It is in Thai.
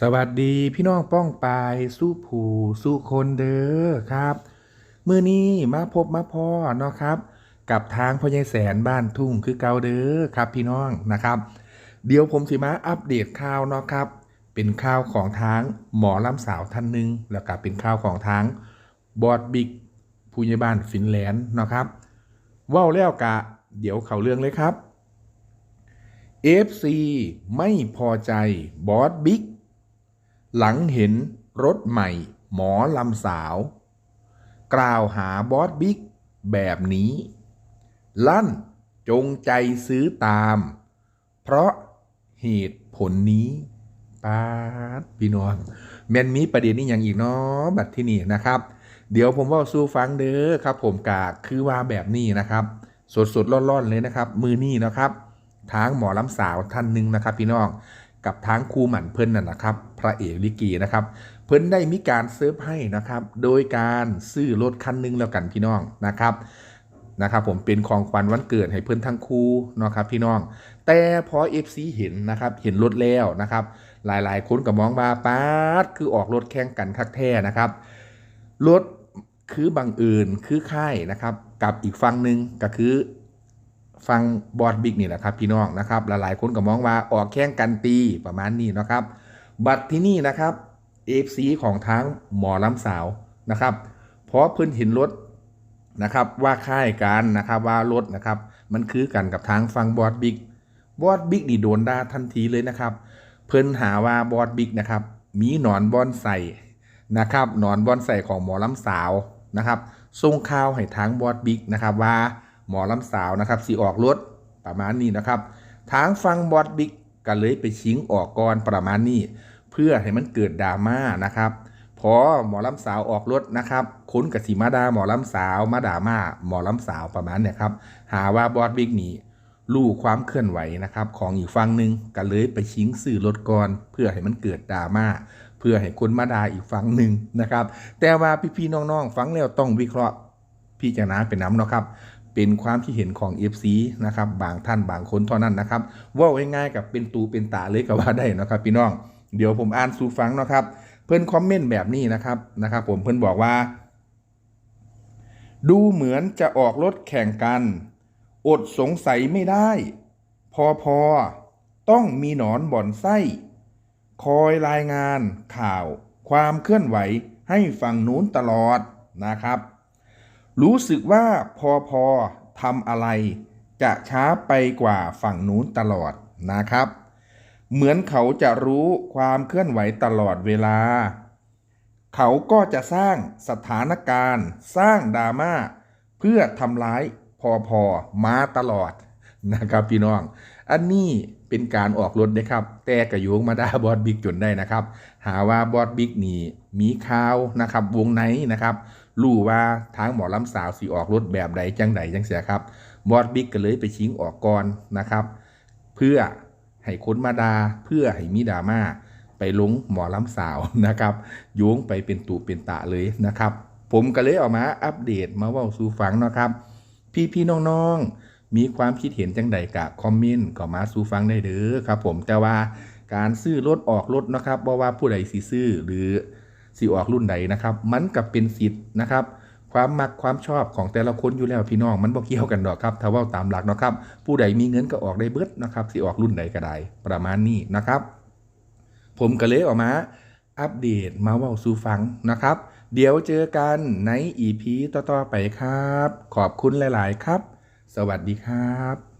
สวัสดีพี่น้องป้องปายสู้ผู้สู้คนเด้อครับมื้อนี้มาพบมาพ่อเนาะครับ กับทางพ่อใหญ่แสนบ้านทุ่งคือเก่าเด้อครับพี่น้องนะครับ เดี๋ยวผมสิมาอัปเดตข่าวเนาะครับ เป็นข่าวของทางหมอลำสาวท่านหนึ่งแล้วก็เป็นข่าวของทางบอดบิ๊กผู้ใหญ่บ้านฟินแลนด์เนาะครับว้าแล้วกะเดี๋ยวเขาเรื่องเลยครับ FC ไม่พอใจบอสบิ๊ก หลังเห็นรถใหม่ หมอลำสาว กล่าวหาบอสบิ๊กแบบนี้ ลั่นจงใจซื้อตาม เพราะเหตุผลนี้ป้าพี่น้องแมนมีประเด็นนี้อย่างอีกเนาะบัดที่นี่นะครับ เดี๋ยวผมว่าสู้ฟังเด้อครับ ผมกาคือว่าแบบนี้นะครับ สดสดร้อนๆเลยนะครับ มือนี่นะครับทางหมอลำสาวท่านหนึ่งนะครับ พี่น้องกับทางครูหมั่นเพิ่นน่ะนะครับ พระเอกลิกีนะครับเพิ่นได้มีการเซิร์ฟให้นะครับโดยการซื้อรถคันหนึงแล้วกันพี่น้องนะครับนะครับผมเป็นของขวัญวันเกิดให้เพิ่นทั้งคู่นะครับพี่น้อง แต่พอ FC เห็นนะครับเห็นรถแล้วนะครับหลายๆ คนก็มองว่าป๊าดคือออกรถแข่งกันคักแท้นะครับรถคือบังเอิญคือค่ายนะครับกับอีกฝั่งหนึ่งก็คือฟังบอดบิ๊กนี่แหละครับพี่น้องนะครับหลายๆคนก็มองว่าออกแข่งกันตีประมาณนี้นะครับ บัตรที่นี่นะครับเอฟซีของทางหมอลำสาวนะครับเพราะเพิ่นเห็นรถนะครับว่าค่ายกันนะครับว่ารถนะครับมันคือกันกับทางฟังบอดบิ๊กบอดบิ๊กนี่โดนด่าทันทีเลยนะครับ เพิ่นหาว่าบอดบิ๊กนะครับมีหนอนบอนใส่นะครับหนอนบอนใส่ของหมอลำสาวนะครับส่งข่าวให้ทางบอดบิ๊กนะครับว่าหมอลำสาวนะครับสีออกรถประมาณนี้นะครับทางฟังบอดบิ๊กก็เลยไปชิงออกก่อนประมาณนี้ เพื่อให้มันเกิดดราม่านะครับพอหมอลำสาวออกรถนะครับคนกับสีมาดาหมอลำสาวมาดามาหมอลำสาวประมาณเนี่ยครับหาว่าบอสบิ๊กนี่รู้ความเคลื่อนไหวนะครับของอีกฝั่งหนึ่งก็เลยไปชิงสื่อรถก่อนเพื่อให้มันเกิดดราม่าเพื่อให้คนมาดาอีกฝั่งหนึ่งนะครับแต่ว่าพี่ๆน้องๆฟังแล้วต้องวิเคราะห์พิจารณาเป็นน้ำเนาะครับเป็นความคิดเห็นของ FC นะครับบางท่านบางคนเท่านั้นนะครับว่าง่ายๆกับเป็นตูเป็นตาเลยก็ว่าได้นะครับพี่น้อง เดี๋ยวผมอ่านสู่ฟังนะครับ เพื่อนคอมเมนต์แบบนี้นะครับนะครับผมเพื่อนบอกว่า ดูเหมือนจะออกรถแข่งกัน อดสงสัยไม่ได้ พอพอต้องมีหนอนบ่อนไส้ คอยรายงานข่าว ความเคลื่อนไหวให้ฝั่งนู้นตลอดนะครับ รู้สึกว่าพอพอทำอะไร จะช้าไปกว่าฝั่งนู้นตลอดนะครับ เหมือนเขาจะรู้ความเคลื่อนไหวตลอดเวลา เขาก็จะสร้างสถานการณ์ สร้างดราม่าเพื่อทำร้ายพอพอมาตลอดนะครับพี่น้อง อันนี้เป็นการออกรถนะครับ แต่กระโยงมาด่าบอสบิ๊กจนได้นะครับ หาว่าบอสบิ๊กนี่มีข่าวนะครับวงในนะครับรู้ว่าทางหมอลำสาวสีออกรถแบบใดจังใดจังเสียครับบอสบิ๊กก็เลยไปชิงออกก่อนนะครับ เพื่อ ให้คนมาดาเพื่อให้มีดราม่าไปลงหมอลำสาวนะครับโยงไปเป็นตุเป็นตะเลยนะครับ ผมก็เลยออกมาอัปเดตมาว่าสู่ฟังนะครับ พี่พี่น้องๆ มีความคิดเห็นจังใดกะคอมเมนต์ก็มาสู่ฟังได้เด้อครับ ผมแต่ว่าการซื้อรถออกรถนะครับบ่ว่าผู้ใดสิซื้อหรือสิออกรุ่นใดนะครับ มันกับเป็นสิทธิ์นะครับ ความมักความชอบของแต่ละคนอยู่แล้วพี่น้องมันบ่เกี่ยวกันดอกครับถ้าว่าตามหลักนะครับ ผู้ใดมีเงินก็ออกได้เบิดนะครับสิออกรุ่นใดก็ได้ประมาณนี้นะครับ ผมก็เลยออกมา อัปเดตมาว่าสู่ฟังนะครับ เดี๋ยวเจอกันใน EP ต่อๆไปครับ ขอบคุณหลาย ๆ ครับ สวัสดีครับ